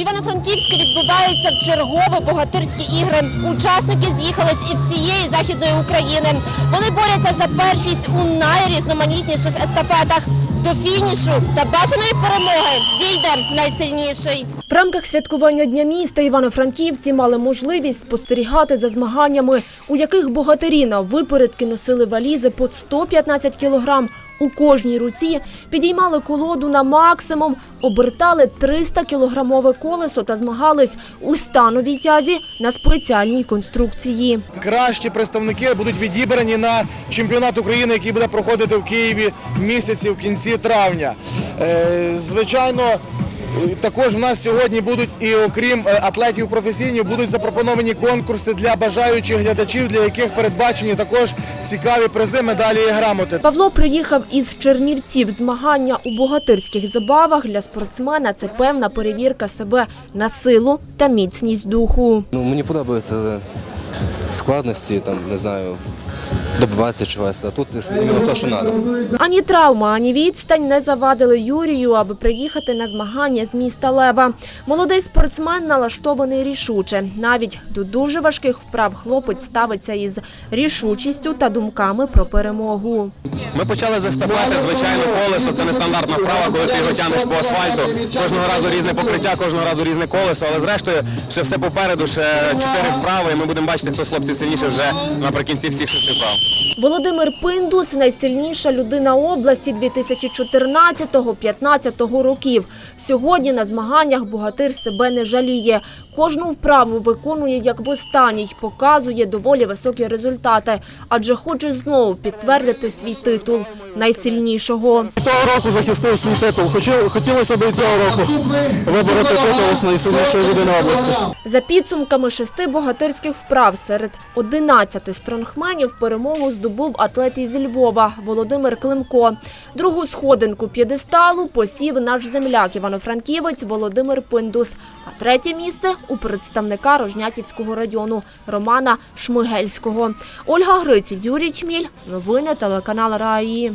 Івано-Франківську відбуваються в чергові богатирські ігри. Учасники з'їхались із всієї західної України. Вони борються за першість у найрізноманітніших естафетах. До фінішу та бажаної перемоги дійде найсильніший. В рамках святкування Дня міста івано-франківці мали можливість спостерігати за змаганнями, у яких богатирі на випередки носили валізи по 115 кілограм. У кожній руці підіймали колоду на максимум, обертали 300-кілограмове колесо та змагались у становій тязі на спеціальній конструкції. кращі представники будуть відібрані на чемпіонат України, який буде проходити в Києві місяці в кінці травня. Е, Звичайно. Також в нас сьогодні будуть і окрім е, атлетів професійних, будуть запропоновані конкурси для бажаючих глядачів, для яких передбачені також цікаві призи, медалі і грамоти. Павло приїхав із Чернівців. Змагання у богатирських забавах для спортсмена це певна перевірка себе на силу та міцність духу. Ну, мені подобаються складності, там, не знаю, добиватися чогось, а тут іменно те, що треба. Ані травма, ані відстань не завадили Юрію, аби приїхати на змагання з міста Лева. Молодий спортсмен налаштований рішуче. Навіть до дуже важких вправ хлопець ставиться із рішучістю та думками про перемогу. Ми почали з естафети, звичайно, колесо це нестандартна вправа, коли ти його тягнеш по асфальту. Кожного разу різне покриття, кожного разу різне колесо, але зрештою ще все попереду, ще чотири вправи, і ми будемо бачити, хто з хлопців сильніше вже наприкінці всіх шести вправ. Володимир Пиндус найсильніша людина області 2014-15 років. Сьогодні на змаганнях богатир себе не жаліє. Кожну вправу виконує як в останній, показує доволі високі результати, адже хоче знову підтвердити свій титул найсильнішого. Того року захистив свій титул. Хотілося б і цього року вибороти титул найсильнішої людини області. За підсумками шести богатирських вправ серед 11 стронгменів перемогу здобув атлет із Львова Володимир Климко. Другу сходинку п'єдесталу посів наш земляк Івано-Франківець Володимир Пиндус. А третє місце у представника Рожнятівського району Романа Шмигельського. Ольга Гриців, Юрій Чміль. Новини телеканал Раї.